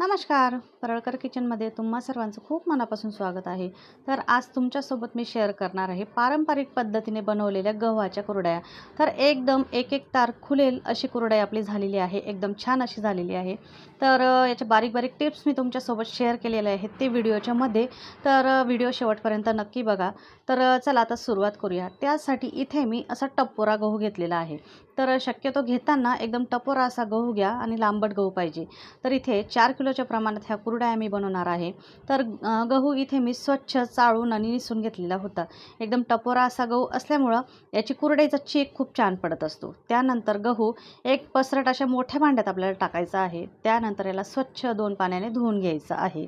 नमस्कार. परळकर किचनमध्ये तुम्हा सर्वांचं खूप मनापासून स्वागत आहे. तर आज तुमच्यासोबत मी शेअर करणार आहे पारंपरिक पद्धतीने बनवलेल्या गव्हाच्या कुरड्या. तर एकदम एक एक तार खुलेल अशी कुरडई आपली झालेली आहे. एकदम छान अशी झालेली आहे. तर याच्या बारीक बारीक टिप्स मी तुमच्यासोबत शेअर केलेले आहेत ते व्हिडिओच्या मध्ये. तर व्हिडिओ शेवटपर्यंत नक्की बघा. तर चला आता सुरुवात करूया. त्यासाठी इथे मी असा टपोरा गहू घेतलेला आहे. तर शक्यतो घेताना एकदम टपोरा असा गहू घ्या आणि लांबट गहू पाहिजे. तर इथे चार किलो किलोच्या प्रमाणात ह्या कुरड्या मी बनवणार आहे. तर गहू इथे मी स्वच्छ चाळून आणि निसून घेतलेला होता. एकदम टपोरा असा गहू असल्यामुळं याची कुरड्याचा चीक खूप छान पडत असतो. त्यानंतर गहू एक पसरट अशा मोठ्या भांड्यात आपल्याला टाकायचा आहे. त्यानंतर याला स्वच्छ दोन पाण्याने धुवून घ्यायचं आहे.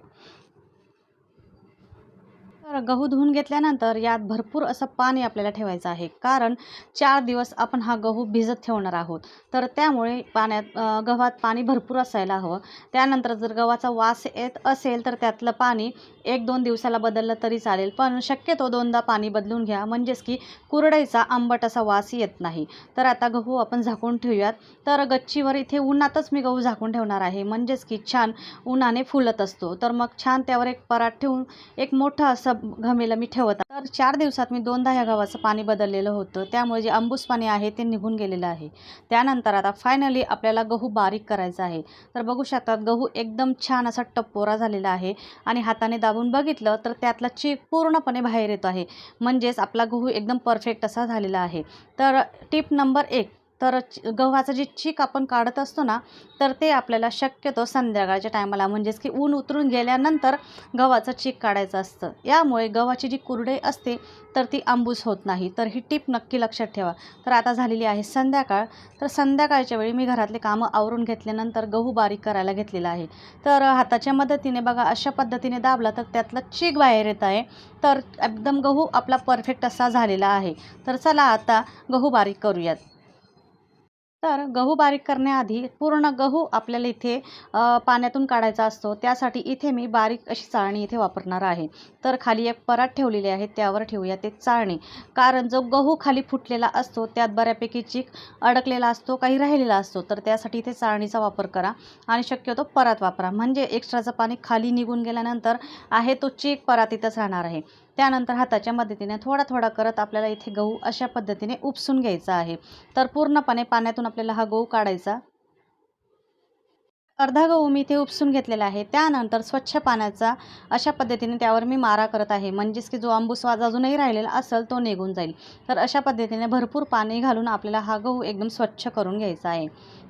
तर गहू धुवून घेतल्यानंतर यात भरपूर असं पाणी आपल्याला ठेवायचं आहे. कारण चार दिवस आपण हा गहू भिजत ठेवणार आहोत. तर त्यामुळे पाण्यात गव्हात पाणी भरपूर असायला हवं. त्यानंतर जर गव्हाचा वास येत असेल तर त्यातलं पाणी एक दोन दिवसाला बदललं तरी चालेल पण शक्यतो दोनदा पाणी बदलून घ्या. म्हणजेच की कुरडईचा आंबट असा वास येत नाही. तर आता गहू आपण झाकून ठेवूयात. तर गच्चीवर इथे उन्हातच मी गहू झाकून ठेवणार आहे. म्हणजेच की छान उन्हाने फुलत असतो. तर मग छान त्यावर एक परात ठेवून एक मोठं असं घमेलं मी ठेवत तर चार दिवसात मी दोनदा ह्या गव्हाचं पाणी बदललेलं होतं. त्यामुळे जे आंबूस पाणी आहे ते निघून गेलेलं आहे. त्यानंतर आता फायनली आपल्याला गहू बारीक करायचा आहे. तर बघू शकतात गहू एकदम छान असा टप्पोरा झालेला आहे आणि हाताने दाबून बघितलं तर त्यातला चीक पूर्णपणे बाहेर येतो आहे. म्हणजेच आपला गहू एकदम परफेक्ट असा झालेला आहे. तर टिप नंबर एक तर गव्हाचं जे चीक आपण काढत असतो ना तर ते आपल्याला शक्यतो संध्याकाळच्या टायमाला म्हणजेच की ऊन उतरून गेल्यानंतर गव्हाचं चीक काढायचं असतं. यामुळे गव्हाची जी कुरडई असते तर ती आंबूस होत नाही. तर ही टीप नक्की लक्षात ठेवा. तर आता झालेली आहे संध्याकाळ. तर संध्याकाळच्या वेळी मी घरातले कामं आवरून घेतल्यानंतर गहू बारीक करायला घेतलेला आहे. तर हाताच्या मदतीने बघा अशा पद्धतीने दाबला तर त्यातलं चीक बाहेर येत आहे. तर एकदम गहू आपला परफेक्ट असा झालेला आहे. तर चला आता गहू बारीक करूयात. तर गहू बारीक करण्याआधी पूर्ण गहू आपल्याला इथे पाण्यातून काढायचा असतो. त्यासाठी इथे मी बारीक अशी चाळणी इथे वापरणार आहे. तर खाली एक परात ठेवलेली आहे. त्यावर ठेवूया ते चाळणी. कारण जो गहू खाली फुटलेला असतो त्यात बऱ्यापैकी चीक अडकलेला असतो काही राहिलेला असतो तर त्यासाठी इथे चाळणीचा वापर करा. आणि शक्यतो परात वापरा. म्हणजे एक्स्ट्राचं पाणी खाली निघून गेल्यानंतर आहे तो चीक परात इथंच राहणार आहे. त्यानंतर हाताच्या मदतीने थोडा थोडा करत आपल्याला इथे गहू अशा पद्धतीने उपसून घ्यायचा आहे. तर पूर्णपणे पाण्यातून आपल्याला हा गहू काढायचा. अर्धा गहू मी इथे उपसून घेतलेला आहे. त्यानंतर स्वच्छ पाण्याचा अशा पद्धतीने त्यावर मी मारा करत आहे. म्हणजेच की जो आंबूसवाज अजूनही राहिलेला असेल तो निघून जाईल. तर अशा पद्धतीने भरपूर पाणी घालून आपल्याला हा गहू एकदम स्वच्छ करून घ्यायचा आहे.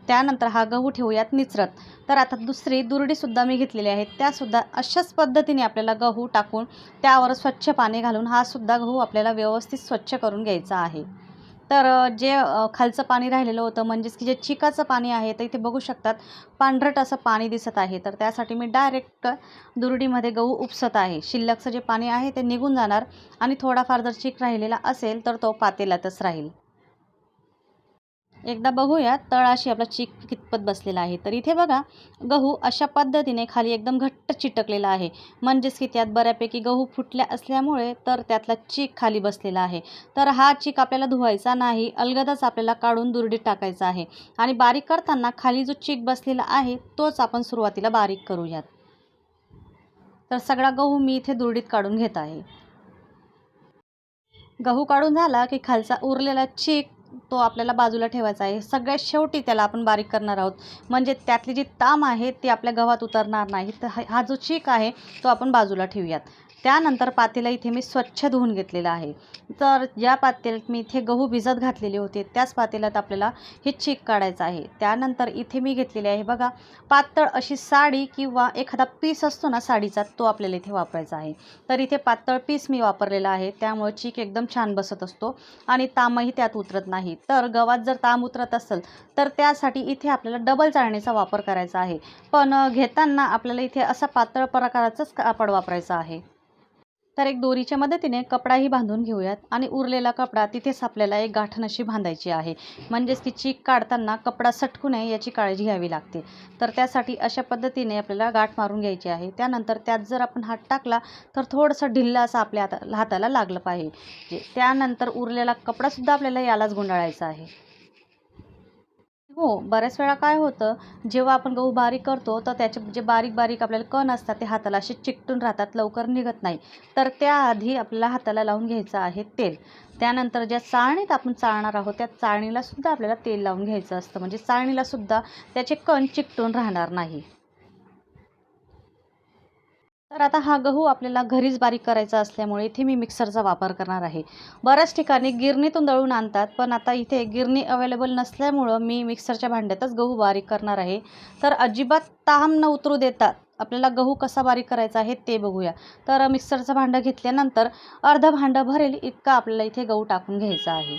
त्यानंतर हा गहू ठेवूयात निचरत. तर आता दुसरी दुरडीसुद्धा मी घेतलेली आहे. त्यासुद्धा अशाच पद्धतीने आपल्याला गहू टाकून त्यावर स्वच्छ पाणी घालून हा सुद्धा गहू आपल्याला व्यवस्थित स्वच्छ करून घ्यायचा आहे. तर जे खालचं पाणी राहिलेलं होतं म्हणजेच की जे चिकाचं पाणी आहे तर इथे बघू शकतात पांढरट असं पाणी दिसत आहे. तर त्यासाठी मी डायरेक्ट दुरडीमध्ये गहू उपसत आहे. शिल्लकचं जे पाणी आहे ते निघून जाणार आणि थोडाफार जर चीक राहिलेला असेल तर तो पातेलातच राहील. एकदा बघूया तळाशी आपला चीक कितपत बसलेला आहे. तर इथे बघा गहू अशा पद्धतीने खाली एकदम घट्ट चिटकलेला आहे. म्हणजेच की त्यात बऱ्यापैकी गहू फुटल्या असल्यामुळे तर त्यातला चीक खाली बसलेला आहे. तर हा चीक आपल्याला धुवायचा नाही अलगदच आपल्याला काढून दुरडीत टाकायचा आहे. आणि बारीक करताना खाली जो चीक बसलेला आहे तोच आपण सुरुवातीला बारीक करूयात. तर सगळा गहू मी इथे दुरडीत काढून घेत आहे. गहू काढून झाला की खालचा उरलेला चीक तो आपल्याला बाजूला ठेवायचा आहे. सगळ्यात शेवटी त्याला आपण बारीक करणार आहोत. म्हणजे त्यातली जी ताम आहे ती आपल्या गव्हात उतरणार नाही. तर हा हा जो चीक आहे तो आपण बाजूला ठेवूयात. त्यानंतर पातेला इथे मी स्वच्छ धुवून घेतलेलं आहे. तर ज्या पातेल्यात मी इथे गहू भिजत घातलेले होते. त्याच पातेल्यात आपल्याला हे चीक काढायचं आहे. त्यानंतर इथे मी घेतलेले आहे बघा पातळ अशी साडी किंवा एखादा पीस असतो ना साडीचा तो आपल्याला इथे वापरायचा आहे. तर इथे पातळ पीस मी वापरलेला आहे. त्यामुळे चीक एकदम छान बसत असतो आणि तामही त्यात उतरत नाही. तर गव्हात जर ताम उतरत असेल तर त्यासाठी इथे आपल्याला डबल चाळणीचा वापर करायचा आहे. पण घेताना आपल्याला इथे असा पातळ प्रकाराचाच कापड वापरायचा आहे. तर एक दोरीच्या मदतीने कपडाही बांधून घेऊयात. आणि उरलेला कपडा तिथेच आपल्याला एक गाठण अशी बांधायची आहे. म्हणजेच ती चीक काढताना कपडा सटकू नये याची काळजी घ्यावी लागते. तर त्यासाठी अशा पद्धतीने आपल्याला गाठ मारून घ्यायची आहे. त्यानंतर त्यात जर आपण हात टाकला तर थोडंसं ढिल्लं असं आपल्या हाता हाताला लागलं पाहिजे. त्यानंतर उरलेला कपडासुद्धा आपल्याला यालाच गुंडाळायचा आहे. हो बऱ्याच वेळा काय होतं जेव्हा आपण गहू बारीक करतो तर त्याचे जे बारीक बारीक आपल्याला कण असतात ते हाताला असे चिकटून राहतात लवकर निघत नाही. तर त्याआधी आपल्याला हाताला लावून घ्यायचं आहे तेल. त्यानंतर ज्या चाळणीत आपण चाळणार आहोत त्या चाळणीलासुद्धा आपल्याला तेल लावून घ्यायचं असतं. म्हणजे चाळणीलासुद्धा त्याचे कण चिकटून राहणार नाही. तर आता हा गहू आपल्याला घरीच बारीक करायचा असल्यामुळे इथे मी मिक्सरचा वापर करणार आहे. बऱ्याच ठिकाणी गिरणीतून दळून आणतात पण आता इथे गिरणी अवेलेबल नसल्यामुळं मी मिक्सरच्या भांड्यातच गहू बारीक करणार आहे. तर अजिबात ताम न उतरू देतात आपल्याला गहू कसा बारीक करायचा आहे ते बघूया. तर मिक्सरचं भांडं घेतल्यानंतर अर्धं भांडं भरेल इतका आपल्याला इथे गहू टाकून घ्यायचा आहे.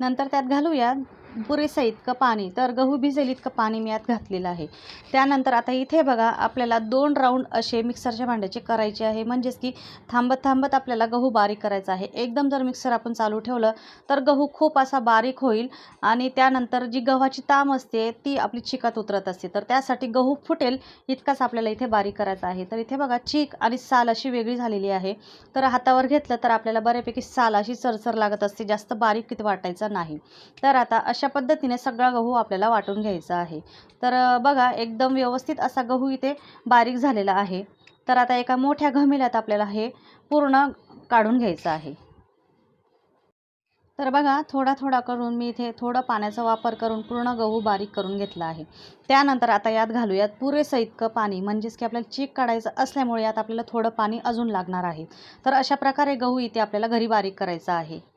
नंतर त्यात घालूया पुरेसं इतकं पाणी तर गहू भिजेल इतकं पाणी मी यात घातलेलं आहे. त्यानंतर आता इथे बघा आपल्याला दोन राऊंड असे मिक्सरच्या भांड्याचे करायचे आहे. म्हणजेच की थांबत थांबत आपल्याला गहू बारीक करायचा आहे. एकदम जर मिक्सर आपण चालू ठेवलं तर गहू खूप असा बारीक होईल आणि त्यानंतर जी गव्हाची ताम असते ती आपली चिकात उतरत असते. तर त्यासाठी गहू फुटेल इतकाच आपल्याला इथे बारीक करायचा आहे. तर इथे बघा चीक आणि साल अशी वेगळी झालेली आहे. तर हातावर घेतलं तर आपल्याला बऱ्यापैकी साल अशी सरसर लागत असते जास्त बारीक किती वाटायचं नाही. तर आता अशा अशा पद्धतीने सगळा गहू आपल्याला वाटून घ्यायचा आहे. तर बघा एकदम व्यवस्थित असा गहू इथे बारीक झालेला आहे. तर आता एका मोठ्या घमेल्यात आपल्याला हे पूर्ण काढून घ्यायचं आहे. तर बघा थोडा थोडा करून मी इथे थोडं पाण्याचा वापर करून पूर्ण गहू बारीक करून घेतला आहे. त्यानंतर आता यात घालूयात पुरेसं इतकं पाणी म्हणजेच की आपल्याला चीक काढायचं असल्यामुळे यात आपल्याला थोडं पाणी अजून लागणार आहे. तर अशा प्रकारे गहू इथे आपल्याला घरी बारीक करायचा आहे.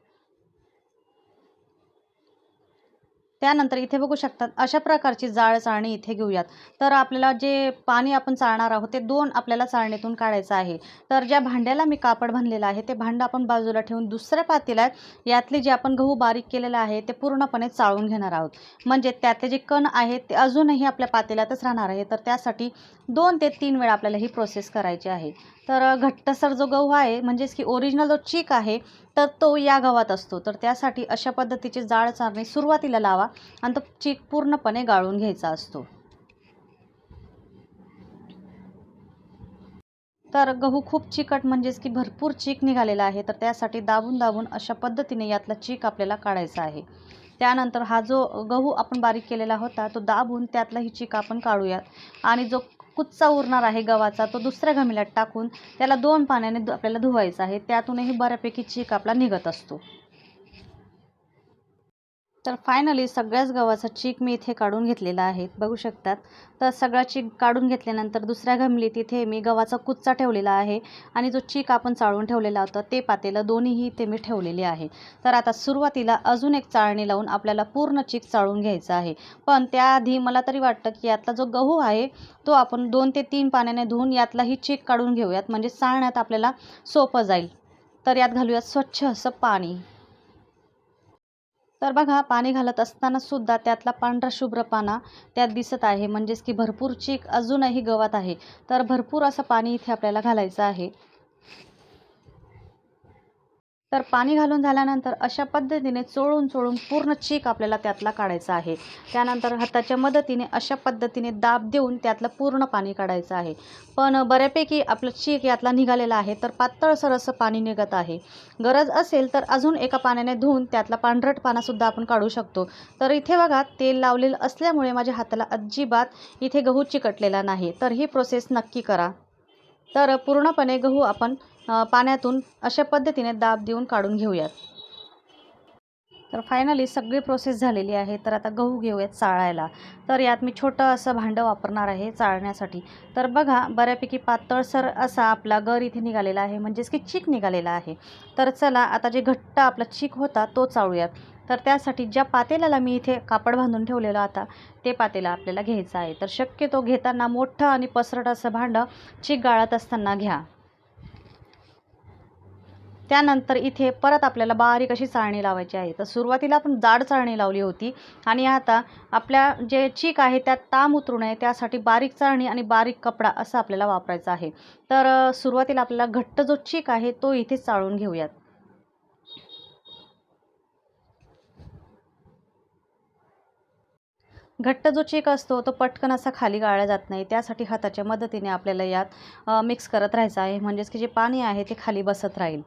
त्यानंतर इथे बघू शकतात अशा प्रकारची जाळ चाळणी इथे घेऊयात. तर आपल्याला जे पाणी आपण चाळणार आहोत ते दोन आपल्याला चाळणीतून काढायचं आहे. तर ज्या भांड्याला मी कापड बांधलेलं आहे ते भांडं आपण बाजूला ठेवून दुसऱ्या पातेल्यात यातले जे आपण गहू बारीक केलेलं आहे ते पूर्णपणे चाळून घेणार आहोत. म्हणजे त्यातले जे कण आहेत ते अजूनही आपल्या पातेल्यातच राहणार आहे. तर त्यासाठी दोन ते तीन वेळा आपल्याला ही प्रोसेस करायची आहे. तर घट्टसर जो गहू आहे म्हणजेच की ओरिजिनल जो चीक आहे तर तो या गव्हात असतो. तर त्यासाठी अशा पद्धतीची जाळ चारणी सुरुवातीला लावा आणि तो चीक पूर्णपणे गाळून घ्यायचा असतो. तर गहू खूप चिकट म्हणजेच की भरपूर चीक निघालेला आहे. तर त्यासाठी दाबून दाबून अशा पद्धतीने यातला चीक आपल्याला काढायचा आहे. त्यानंतर हा जो गहू आपण बारीक केलेला होता तो दाबून त्यातला ही चीक आपण काढूयात. आणि जो कुच्चा उरणार आहे गव्हाचा तो दुसऱ्या घमिल्यात टाकून त्याला दोन पाण्याने आपल्याला धुवायचा आहे. त्यातूनही बऱ्यापैकी चीक आपला निघत असतो. तर फायनली सगळ्याच गव्हाचा चीक मी इथे काढून घेतलेला आहे. बघू शकतात. तर सगळा चीक काढून घेतल्यानंतर दुसऱ्या घमलीत इथे मी गव्हाचा कुच्चा ठेवलेला आहे आणि जो चीक आपण चाळून ठेवलेला होता ते पातेलं दोन्हीही इथे मी ठेवलेले आहे. तर आता सुरुवातीला अजून एक चाळणी लावून आपल्याला पूर्ण चीक चाळून घ्यायचा आहे. पण त्याआधी मला तरी वाटतं की यातला जो गहू आहे तो आपण दोन ते तीन पाण्याने धुवून यातलाही चीक काढून घेऊयात. म्हणजे चाळण्यात आपल्याला सोपं जाईल. तर यात घालूयात स्वच्छ असं पाणी. तर बघा पाणी घालत असताना सुद्धा त्यातला पांढरा शुभ्र पाना त्यात दिसत आहे. म्हणजेच की भरपूर चीक अजूनही गवत आहे. तर भरपूर असं पाणी इथे आपल्याला घालायचं आहे. तर पाणी घालून झाल्यानंतर अशा पद्धतीने चोळून चोळून पूर्ण चीक आपल्याला त्यातला काढायचा आहे. त्यानंतर हाताच्या मदतीने अशा पद्धतीने दाब देऊन त्यातलं पूर्ण पाणी काढायचं आहे. पण बऱ्यापैकी आपलं चीक यातला निघालेला आहे तर पातळसर असं पाणी निघत आहे. गरज असेल तर अजून एका पाण्याने धुवून त्यातला पांढरट पानासुद्धा आपण काढू शकतो. तर इथे बघा तेल लावलेलं असल्यामुळे माझ्या हाताला अजिबात इथे गहू चिकटलेला नाही. तर ही प्रोसेस नक्की करा. तर पूर्णपणे गहू आपण पाण्यातून अशा पद्धतीने दाब देऊन काढून घेऊयात. तर फायनली सगळी प्रोसेस झालेली आहे. तर आता गहू घेऊयात चाळायला. तर यात मी छोटं असं भांडं वापरणार आहे चाळण्यासाठी. तर बघा बऱ्यापैकी पातळसर असा आपला गर इथे निघालेला आहे. म्हणजेच की चीक निघालेला आहे. तर चला आता जे घट्ट आपला चीक होता तो चाळूयात. तर त्यासाठी ज्या पातेल्याला मी इथे कापड बांधून ठेवलेलं आता ते पातेला आपल्याला घ्यायचं आहे. तर शक्यतो घेताना मोठं आणि पसरट असं भांडं चीक गाळत असताना घ्या. त्यानंतर इथे परत आपल्याला बारीक अशी चाळणी लावायची आहे. तर सुरुवातीला आपण जाड चाळणी लावली होती आणि आता आपल्या जे चीक आहे त्यात ताम उतरू नये त्यासाठी बारीक चाळणी आणि बारीक कपडा असं आपल्याला वापरायचा आहे. तर सुरुवातीला आपल्याला घट्ट जो चीक आहे तो इथे चाळून घेऊयात. घट्ट जो चीक असतो तो पटकन असा खाली गाळला जात नाही. त्यासाठी हाताच्या मदतीने आपल्याला यात मिक्स करत राहायचं आहे. म्हणजेच की जे पाणी आहे ते खाली बसत राहील.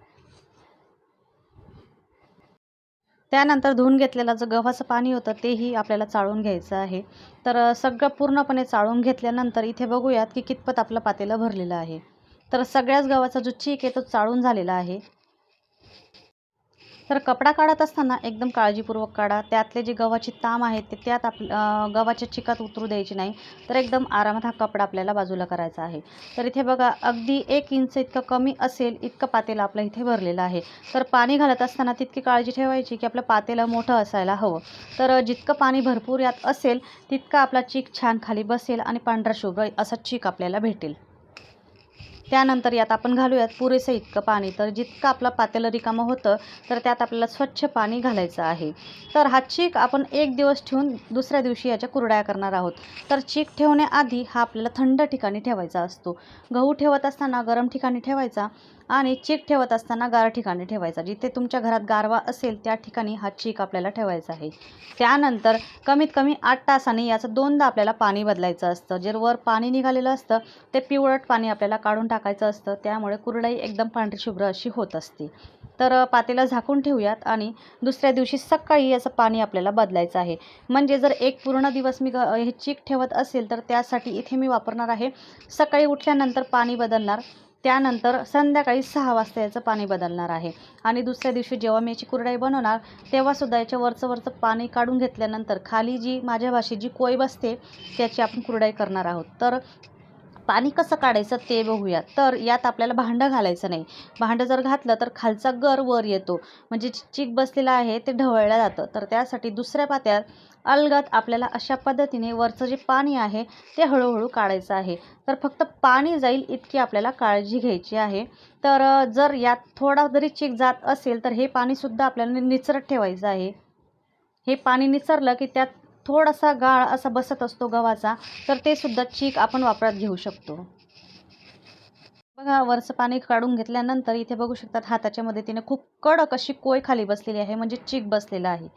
त्यानंतर धुवून घेतलेलं जो गव्हाचं पाणी होतं तेही आपल्याला चाळून घ्यायचं आहे. तर सगळं पूर्णपणे चाळून घेतल्यानंतर इथे बघूयात की कितपत आपलं पातेलं भरलेलं आहे. तर सगळ्याच गव्हाचा जो चीक आहे तो चाळून झालेला आहे. तर कपडा काढत असताना एकदम काळजीपूर्वक काढा. त्यातले जे गव्हाची ताम आहेत ते त्यात आप गव्हाच्या चिकात उतरू द्यायची नाही. तर एकदम आरामात हा कपडा आपल्याला बाजूला करायचा आहे. तर इथे बघा अगदी एक इंच इतकं कमी असेल इतकं पातेलं आपलं इथे भरलेलं आहे. तर पाणी घालत असताना तितकी काळजी ठेवायची की आपलं पातेलं मोठं असायला हवं. तर जितकं पाणी भरपूर यात असेल तितका आपला चीक छान खाली बसेल आणि पांढरा शुभ्र असा चीक आपल्याला भेटेल. त्यानंतर यात आपण घालूयात पुरेसं इतकं पाणी. तर जितकं आपलं पातेलं रिकामं होतं तर त्यात आपल्याला स्वच्छ पाणी घालायचं आहे. तर हा चीक आपण एक दिवस ठेवून दुसऱ्या दिवशी याच्या कुरड्या करणार आहोत. तर चीक ठेवण्याआधी हा आपल्याला थंड ठिकाणी ठेवायचा असतो. गहू ठेवत असताना गरम ठिकाणी ठेवायचा. आणि चीक ठेवत असताना गार ठिकाणी ठेवायचा. जिथे तुमच्या घरात गारवा असेल त्या ठिकाणी हा चीक आपल्याला ठेवायचा आहे. त्यानंतर कमीत कमी आठ तासांनी याचं दोनदा आपल्याला पाणी बदलायचं असतं. जे वर पाणी निघालेलं असतं ते पिवळट पाणी आपल्याला काढून टाकायचं असतं. त्यामुळे कुरडई एकदम पांढरी शुभ्र अशी होत असते. तर पातेला झाकून ठेवूयात आणि दुसऱ्या दिवशी सकाळी याचं पाणी आपल्याला बदलायचं आहे. म्हणजे जर एक पूर्ण दिवस मी हे चीक ठेवत असेल तर त्यासाठी इथे मी वापरणार आहे सकाळी उठल्यानंतर पाणी बदलणार त्यानंतर संध्याकाळी सहा वाजता याचं पाणी बदलणार आहे. आणि दुसऱ्या दिवशी जेव्हा मी याची कुरडाई बनवणार तेव्हासुद्धा याच्या वरचं वरचं पाणी काढून घेतल्यानंतर खाली जी माझ्या भाषेत जी कोय बसते त्याची आपण कुरडाई करणार आहोत. तर पाणी कसं काढायचं ते बघूया तर यात आपल्याला भांडं घालायचं नाही. भांडं जर घातलं तर खालचा गर वर येतो. म्हणजे चि- चीक बसलेला आहे ते ढवळलं जातं. तर त्यासाठी दुसऱ्या पात्यात अलगद आपल्याला अशा पद्धतीने वरचं जे पाणी आहे ते हळूहळू काढायचं आहे. तर फक्त पाणी जाईल इतकी आपल्याला काळजी घ्यायची आहे. तर जर यात थोडा जरी चीक जात असेल तर हे पाणीसुद्धा आपल्याला निचरत ठेवायचं आहे. हे पाणी निचरलं की त्यात थोडासा गाळ असा बसत असतो गव्हाचा तर ते सुद्धा चीक आपण वापरात घेऊ शकतो. बघा वरचं पाणी काढून घेतल्यानंतर इथे बघू शकतात हाताच्या मदतीने खूप कडक अशी कोय खाली बसलेली आहे म्हणजे चीक बसलेला आहे.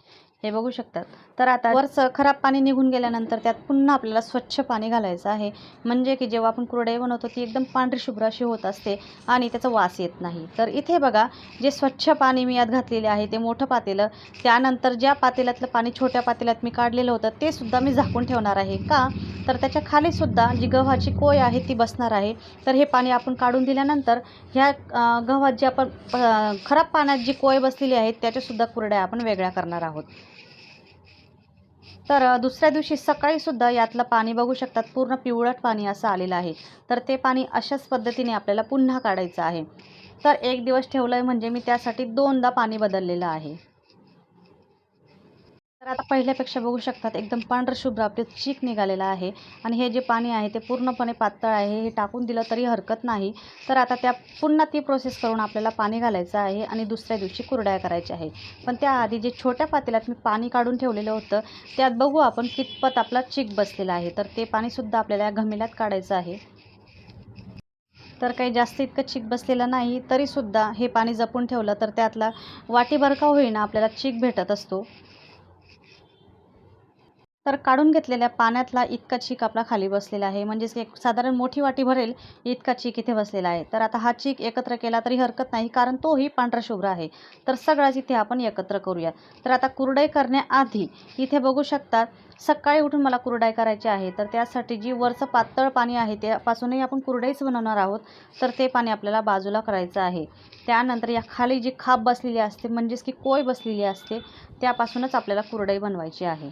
हे बघू शकतात. तर आता वरचं खराब पाणी निघून गेल्यानंतर त्यात पुन्हा आपल्याला स्वच्छ पाणी घालायचं आहे. म्हणजे की जेव्हा आपण कुरडई बनवतो ती एकदम पांढरी शुभ्र अशी होत असते आणि त्याचा वास येत नाही. तर इथे बघा जे स्वच्छ पाणी मी यात घातलेले आहे ते मोठं पातेलं त्यानंतर ज्या पातेल्यातलं पाणी छोट्या पातेल्यात मी काढलेलं होतं ते सुद्धा मी झाकून ठेवणार आहे. का? तर त्याच्या खालीसुद्धा जी गव्हाची कोय आहे ती बसणार आहे. तर हे पाणी आपण काढून दिल्यानंतर ह्या गव्हात जे आपण खराब पाण्यात जी कोय बसलेली आहे त्याच्यासुद्धा कुरड्या आपण वेगळ्या करणार आहोत. तर दुसऱ्या दिवशी सकाळीसुद्धा यातलं पाणी बघू शकतात. पूर्ण पिवळट पाणी असं आलेलं आहे. तर ते पाणी अशाच पद्धतीने आपल्याला पुन्हा काढायचं आहे. तर एक दिवस ठेवलं आहे म्हणजे मी त्यासाठी दोनदा पाणी बदललेलं आहे. तर आता पहिल्यापेक्षा बघू शकतात एकदम पांढरं शुभ्र आपले चीक निघालेला आहे. आणि हे जे पाणी आहे ते पूर्णपणे पातळ आहे हे टाकून दिलं तरी हरकत नाही. तर आता त्या पुन्हा ती प्रोसेस करून आपल्याला पाणी घालायचं आहे आणि दुसऱ्या दिवशी कुरड्या करायच्या आहे पण त्याआधी जे छोट्या पातेल्यात मी पाणी काढून ठेवलेलं होतं त्यात बघू आपण कितपत आपला चीक बसलेला आहे. तर ते पाणीसुद्धा आपल्याला या घमिल्यात काढायचं आहे. तर काही जास्त इतकं चीक बसलेलं नाही तरीसुद्धा हे पाणी जपून ठेवलं तर त्यातला वाटीभर का होईना आपल्याला चीक भेटत असतो. तर काढून घेतलेल्या पाण्यातला इतका चीक आपला खाली बसलेला आहे. म्हणजेच एक साधारण मोठी वाटी भरेल इतका चीक इथे बसलेला आहे. तर आता हा चीक एकत्र केला तरी हरकत नाही कारण तोही पांढरा शुभ्र आहे. तर सगळाच इथे आपण एकत्र करूया. तर आता कुरडई करण्याआधी इथे बघू शकतात सकाळी उठून मला कुरडाई करायची आहे. तर त्यासाठी जी वरचं पातळ पाणी आहे त्यापासूनही आपण कुरडईच बनवणार आहोत. तर ते पाणी आपल्याला बाजूला करायचं आहे. त्यानंतर या खाली जी खाप बसलेली असते म्हणजेच की कोय बसलेली असते त्यापासूनच आपल्याला कुरडई बनवायची आहे.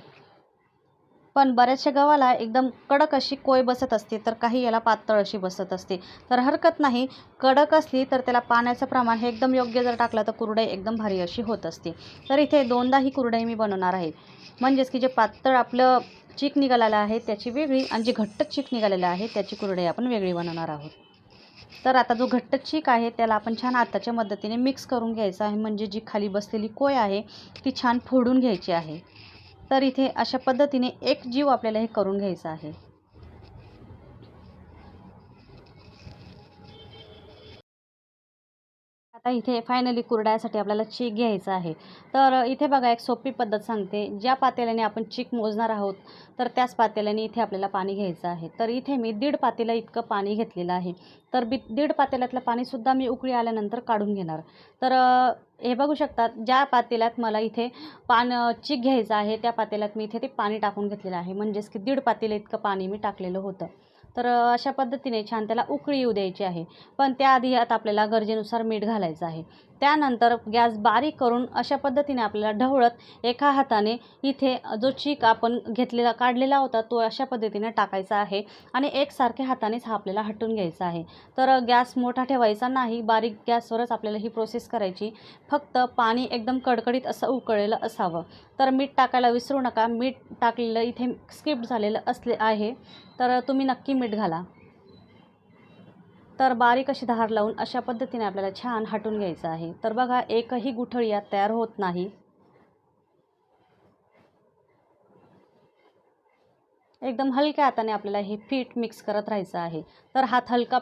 पण बऱ्याचशा गव्हाला एकदम कडक अशी कोय बसत असते तर काही याला पातळ अशी बसत असते. तर हरकत नाही कडक असली तर त्याला पाण्याचं प्रमाण हे एकदम योग्य जर टाकलं तर कुरडई एकदम भारी अशी होत असते. तर इथे दोनदा ही कुरडई मी बनवणार आहे. म्हणजेच की जे पातळ आपलं चीक निघालेलं आहे त्याची वेगळी आणि जे घट्ट चीक निघालेलं आहे त्याची कुरडई आपण वेगळी बनवणार आहोत. तर आता जो घट्ट चीक आहे त्याला आपण छान आताच्या मदतीने मिक्स करून घ्यायचा आहे. म्हणजे जी खाली बसलेली कोय आहे ती छान फोडून घ्यायची आहे. तर इथे अशा पद्धतीने एक जीव आपल्याला हे करून घ्यायचा आहे. आता इथे फायनली कुरडायसाठी आपल्याला चीक घ्यायचा आहे. तर इथे बघा एक सोपी पद्धत सांगते. ज्या पातेल्याने आपण चीक मोजणार आहोत तर त्याच पातेल्याने इथे आपल्याला पाणी घ्यायचं आहे. तर इथे मी दीड पातेला इतकं पाणी घेतलेलं आहे. तर बी दीड पातेल्यातलं पाणीसुद्धा मी उकळी आल्यानंतर काढून घेणार. तर हे बघू शकतात ज्या पातेल्यात मला इथे पान चीक घ्यायचं आहे त्या पातेल्यात मी इथे ते पाणी टाकून घेतलेलं आहे. म्हणजेच की दीड पातेलं इतकं पाणी मी टाकलेलं होतं. तर अशा पद्धतीने छान त्याला उकळी येऊ द्यायची आहे. पण त्याआधी आता आपल्याला गरजेनुसार मीठ घालायचं आहे. त्यानंतर गॅस बारीक करून अशा पद्धतीने आपल्याला ढवळत एका हाताने इथे जो चीक आपण घेतलेला काढलेला होता तो अशा पद्धतीने टाकायचा आहे आणि एकसारख्या हातानेच हा आपल्याला हटून घ्यायचा आहे. तर गॅस मोठा ठेवायचा नाही बारीक गॅसवरच आपल्याला ही प्रोसेस करायची. फक्त पाणी एकदम कडकडीत असं उकळलेलं असावं. तर मीठ टाकायला विसरू नका. मीठ टाकलेलं इथे स्किप झालेलं असले आहे. तर तुम्ही नक्की मीठ घाला. तर बारीक अशी धार लावून अशा पद्धतीने आपल्याला छान हटून घ्यायचं आहे. तर बघा एकही गुठळी यात तयार होत नाही. एकदम हलक्या हाताने आपल्याला हे पीठ मिक्स करत राहायचं आहे. तर हात हलका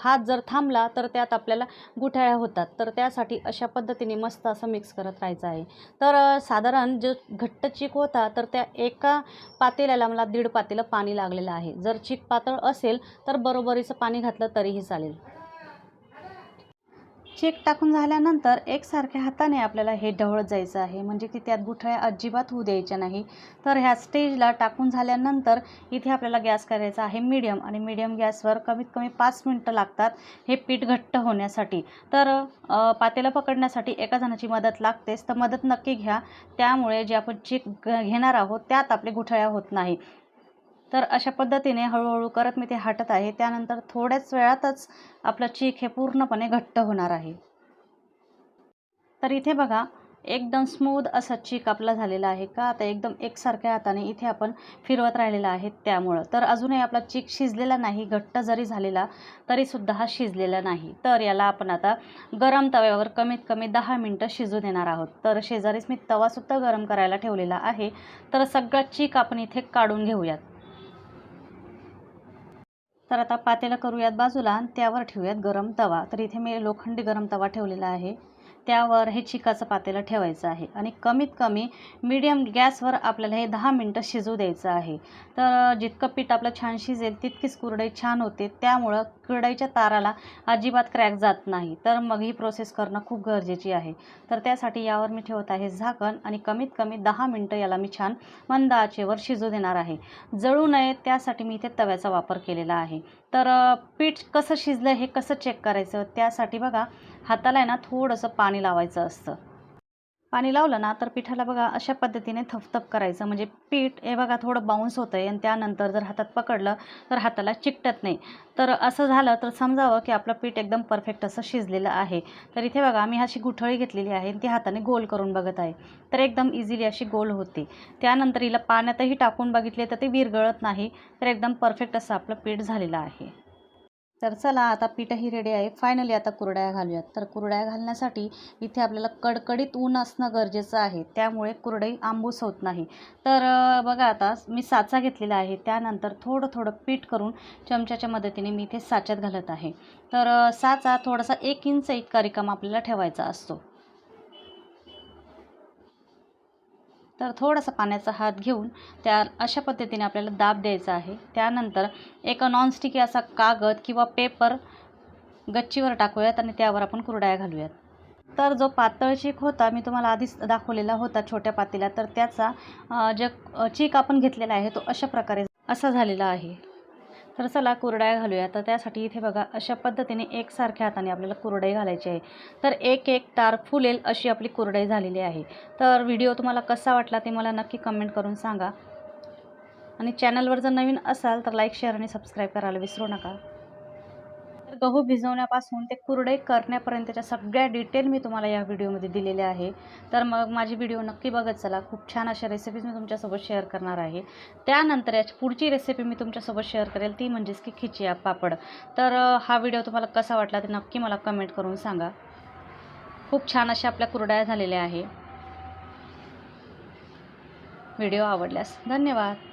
हात जर थांबला तर त्यात आपल्याला गुठळ्या होतात. तर त्यासाठी अशा पद्धतीने मस्त असं मिक्स करत राहायचं आहे. तर साधारण जो घट्ट चीक होता तर त्या एका पातेल्याला मला दीड पातेलं पाणी लागलेलं आहे. जर चीक पातळ असेल तर बरोबरीचं पाणी घातलं तरीही चालेल. चेक टाकून झाल्यानंतर एकसारख्या हाताने आपल्याला हे ढवळत जायचं आहे. म्हणजे की त्यात गुठळ्या अजिबात होऊ द्यायच्या नाही. तर ह्या स्टेजला टाकून झाल्यानंतर इथे आपल्याला गॅस करायचा आहे मीडियम आणि मीडियम गॅसवर कमीत कमी पाच मिनटं लागतात हे पीठ घट्ट होण्यासाठी. तर पातेला पातेलं पकडण्यासाठी एका जणाची मदत लागतेच. तर मदत नक्की घ्या. त्यामुळे जे आपण चीक घेणार आहोत त्यात आपले गुठळ्या होत नाही. तर अशा पद्धतीने हळूहळू करत मी ते हटत आहे. त्यानंतर थोड्याच वेळातच आपलं चीक हे पूर्णपणे घट्ट होणार आहे. तर इथे बघा एकदम स्मूद असा चीक आपला झालेला आहे का? आता एकदम एकसारख्या हाताने इथे आपण फिरवत राहिलेला आहे त्यामुळं. तर अजूनही आपला चीक शिजलेला नाही घट्ट जरी झालेला तरीसुद्धा हा शिजलेला नाही. तर याला आपण आता गरम तव्यावर कमीत कमी दहा मिनटं शिजू देणार आहोत. तर शेजारीच मी तवासुद्धा गरम करायला ठेवलेला आहे. तर सगळा चीक आपण इथे काढून घेऊयात. तर आता पातेलं करूयात बाजूला आणि त्यावर ठेवूयात गरम तवा. तर इथे मी लोखंडी गरम तवा ठेवलेला आहे. त्यावर हे चिकाचं पातेलं ठेवायचं आहे आणि कमीत कमी मीडियम गॅसवर आपल्याला हे दहा मिनटं शिजू द्यायचं आहे. तर जितकं पीठ आपलं छान शिजेल तितकीच कुरडई छान होते. त्यामुळं कुरडईच्या ताराला अजिबात क्रॅक जात नाही. तर मग ही प्रोसेस करणं खूप गरजेची आहे. तर त्यासाठी यावर मी ठेवत आहे झाकण आणि कमीत कमी दहा मिनटं याला मी छान मंद आचेवर शिजू देणार आहे. जळू नये त्यासाठी मी इथे तव्याचा वापर केलेला आहे. तर पीठ कसं शिजलं हे कसं चेक करायचं त्यासाठी बघा. हाताला आहे ना थोडंसं पाणी लावायचं असतं. पाणी लावलं ना तर पिठाला बघा अशा पद्धतीने थपथप करायचं. म्हणजे पीठ हे बघा थोडं बाउन्स होतं आहे आणि त्यानंतर जर हातात पकडलं तर हाताला चिकटत नाही. तर असं झालं तर समजावं की आपलं पीठ एकदम परफेक्ट असं शिजलेलं आहे. तर इथे बघा मी अशी गुठळी घेतलेली आहे आणि ती हाताने गोल करून बघत आहे. तर एकदम इझिली अशी गोल होते. त्यानंतर हिला पाण्यातही टाकून बघितले तर ते विरगळत नाही. तर एकदम परफेक्ट असं आपलं पीठ झालेलं आहे. तर चला आता पीठही रेडी आहे. फायनली आता कुरड्या घालूयात. तर कुरड्या घालण्यासाठी इथे आपल्याला कडकडीत ऊन असणं गरजेचं आहे. त्यामुळे कुरडई आंबूस होत नाही. तर बघा आता मी साचा घेतलेला आहे. त्यानंतर थोडं थोडं पीठ करून चमच्याच्या मदतीने मी इथे साच्यात घालत आहे. तर साचा थोडासा एक इंच इतका रिकामा आपल्याला ठेवायचा असतो. तर थोडासा पाण्याचा हात घेऊन त्या अशा पद्धतीने आपल्याला दाब द्यायचा आहे. त्यानंतर एक नॉनस्टिकी असा कागद किंवा पेपर गच्चीवर टाकूयात आणि त्यावर आपण कुरडाया घालूयात. तर जो पातळ चीक होता मी तुम्हाला आधीच दाखवलेला होता छोट्या पातेल्या तर त्याचा जे चीक आपण घेतलेला आहे तो अशा प्रकारे असा झालेला आहे. तर चला कुरड्या घालूया. तर त्यासाठी इथे बघा अशा पद्धतीने एकसारख्या हाताने आपल्याला कुरडई घालायची आहे. तर एक एक तार फुलेल अशी आपली कुरडई झालेली आहे. तर व्हिडिओ तुम्हाला कसा वाटला ते मला नक्की कमेंट करून सांगा. आणि चॅनलवर जर नवीन असाल तर लाईक शेअर आणि सबस्क्राईब करायला विसरू नका. गहू भिजवण्यापासून ते कुरडई करण्यापर्यंतच्या सगळ्या डिटेल मी तुम्हाला या व्हिडिओमध्ये दिलेल्या आहे. तर मग माझी व्हिडिओ नक्की बघत चला. खूप छान अशा रेसिपीज मी तुमच्यासोबत शेअर करणार आहे. त्यानंतर याची पुढची रेसिपी मी तुमच्यासोबत शेअर करेल ती म्हणजेच की खिचिया पापड. तर हा व्हिडिओ तुम्हाला कसा वाटला ते नक्की मला कमेंट करून सांगा. खूप छान अशा आपल्या कुरड्या झालेल्या आहे. व्हिडिओ आवडल्यास धन्यवाद.